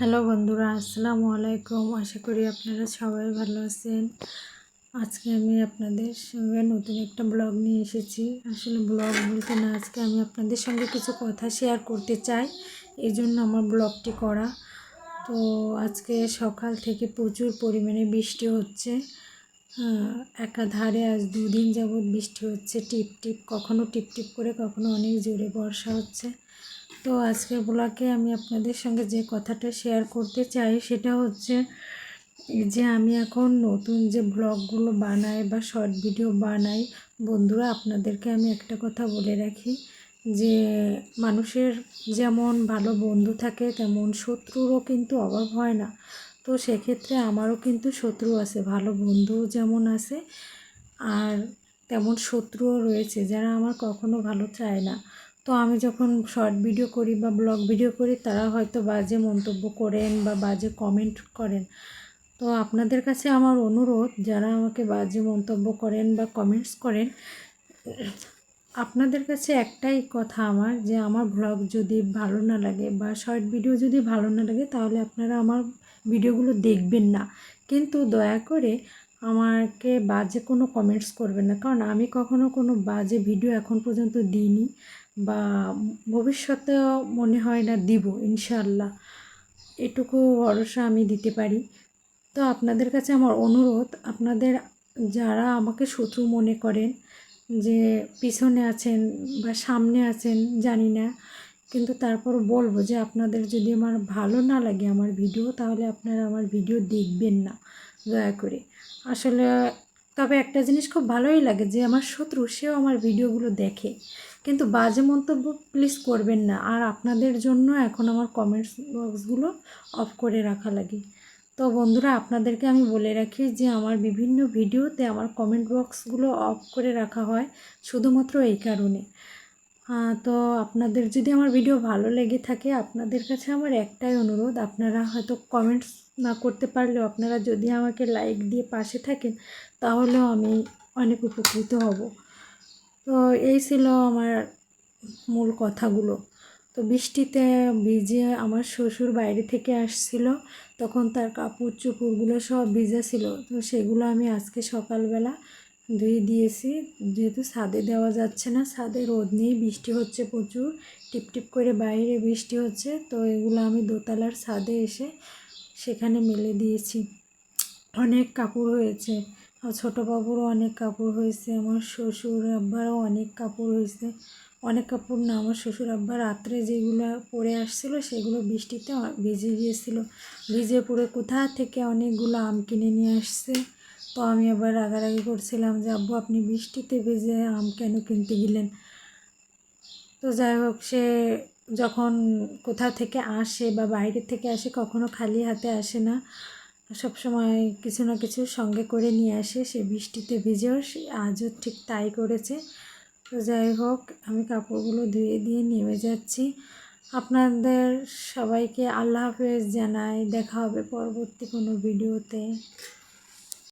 Hello বন্ধুরা, আসসালামু আলাইকুম। আশা করি আপনারা সবাই ভালো আছেন। আজকে আমি আপনাদের সঙ্গে নতুন একটা ব্লগ নিয়ে এসেছি। আসলে ব্লগ বলতে না, আজকে আমি আপনাদের সঙ্গে কিছু কথা শেয়ার করতে চাই। এই জন্য আমার ব্লগটি করা। তো আজকে সকাল থেকে প্রচুর পরিমাণে বৃষ্টি হচ্ছে। একাধারে আজ দুদিন যাবৎ বৃষ্টি হচ্ছে। টিপ টিপ কখনো টিপ টিপ করে, কখনো অনেক জোরে বর্ষা হচ্ছে। তো আজকের ব্লগে আমি আপনাদের সঙ্গে যে কথাটা শেয়ার করতে চাই সেটা হচ্ছে যে আমি এখন নতুন যে ব্লগগুলো বানাই বা শর্ট ভিডিও বানাই, বন্ধুরা আপনাদেরকে আমি একটা কথা বলে রাখি যে মানুষের যেমন ভালো বন্ধু থাকে তেমন শত্রুরও কিন্তু অভাব হয় না। তো সেক্ষেত্রে আমারও কিন্তু শত্রু আছে, ভালো বন্ধুও যেমন আছে আর তেমন শত্রুও রয়েছে যারা আমার কখনো ভালো চায় না। তো আমি যখন শর্ট ভিডিও করি বা ব্লগ ভিডিও করি, তারা হয়তো বাজে মন্তব্য করেন বা বাজে কমেন্ট করেন। তো আপনাদের কাছে আমার অনুরোধ, যারা আমাকে বাজে মন্তব্য করেন বা কমেন্টস করেন, আপনাদের কাছে একটাই কথা আমার যে আমার ব্লগ যদি ভালো না লাগে বা শর্ট ভিডিও যদি ভালো না লাগে, তাহলে আপনারা আমার ভিডিওগুলো দেখবেন না। কিন্তু দয়া করে আমাকে বাজে কোনো কমেন্টস করবেন না। কারণ আমি কখনো কোনো বাজে ভিডিও এখন পর্যন্ত দিইনি বা ভবিষ্যতেও মনে হয় না দিব ইনশাল্লাহ এটুকু ভরসা আমি দিতে পারি। তো আপনাদের কাছে আমার অনুরোধ, আপনাদের যারা আমাকে শত্রু মনে করেন, যে পিছনে আছেন বা সামনে আছেন, জানি না কিন্তু তারপর বলব যে আপনাদের যদি আমার ভালো না লাগে আমার ভিডিও, তাহলে আপনারা আমার ভিডিও দেখবেন না, দয়া করে। আসলে তবে একটা জিনিস খুব ভালোই লাগে যে আমার শত্রু, সেও আমার ভিডিওগুলো দেখে। কিন্তু বাজে মন্তব্য প্লিজ করবেন না। আর আপনাদের জন্য এখন আমার কমেন্টস বক্সগুলো অফ করে রাখা লাগে। তো বন্ধুরা, আপনাদেরকে আমি বলে রাখি যে আমার বিভিন্ন ভিডিওতে আমার কমেন্ট বক্সগুলো অফ করে রাখা হয় শুধুমাত্র এই কারণে। তো আপনাদের যদি আমার ভিডিও ভালো লেগে থাকে, আপনাদের কাছে আমার একটাই অনুরোধ, আপনারা হয়তো কমেন্টস না করতে পারলেও, আপনারা যদি আমাকে লাইক দিয়ে পাশে থাকেন, তাহলেও আমি অনেক উপকৃত হব। তো এই ছিল আমার মূল কথাগুলো। তো বৃষ্টিতে ভিজে আমার শ্বশুর বাইরে থেকে আসছিল, তখন তার কাপড় চোপড়গুলো সব ভিজে ছিল, তো সেগুলো আমি আজকে সকালবেলা ধুয়ে দিয়েছি। যেহেতু ছাদে দেওয়া যাচ্ছে না, ছাদে রোদ নেই, বৃষ্টি হচ্ছে প্রচুর, টিপটিপ করে বাইরে বৃষ্টি হচ্ছে, তো এগুলো আমি দোতলার ছাদে এসে সেখানে মেলে দিয়েছি। অনেক কাপড় হয়েছে ছোটো বাবুরও অনেক কাপড় হয়েছে, আমার শ্বশুর আব্বারও অনেক কাপড় হয়েছে। অনেক কাপড় না, আমার শ্বশুর আব্বা রাত্রে যেগুলো পরে আসছিল সেগুলো বৃষ্টিতে ভিজে গিয়েছিল ভিজে পড়ে কোথা থেকে অনেকগুলো আম কিনে নিয়ে আসছে? তো আমি আবার রাগারাগি করছিলাম যে, আব্বু, আপনি বৃষ্টিতে ভিজে আম কেন কিনতে গেলেন? তো যাই হোক, সে যখন কোথা থেকে আসে বা বাইরে থেকে আসে কখনো খালি হাতে আসে না। সব সময় কিছু না কিছু সঙ্গে করে নিয়ে আসে, সে বৃষ্টিতে ভিজেও সে আজও ঠিক তাই করেছে। তো যাই হোক, আমি কাপড়গুলো ধুয়ে দিয়ে নেমে যাচ্ছি। আপনাদের সবাইকে আল্লাহ হাফেজ জানাই, দেখা হবে পরবর্তী কোনো ভিডিওতে।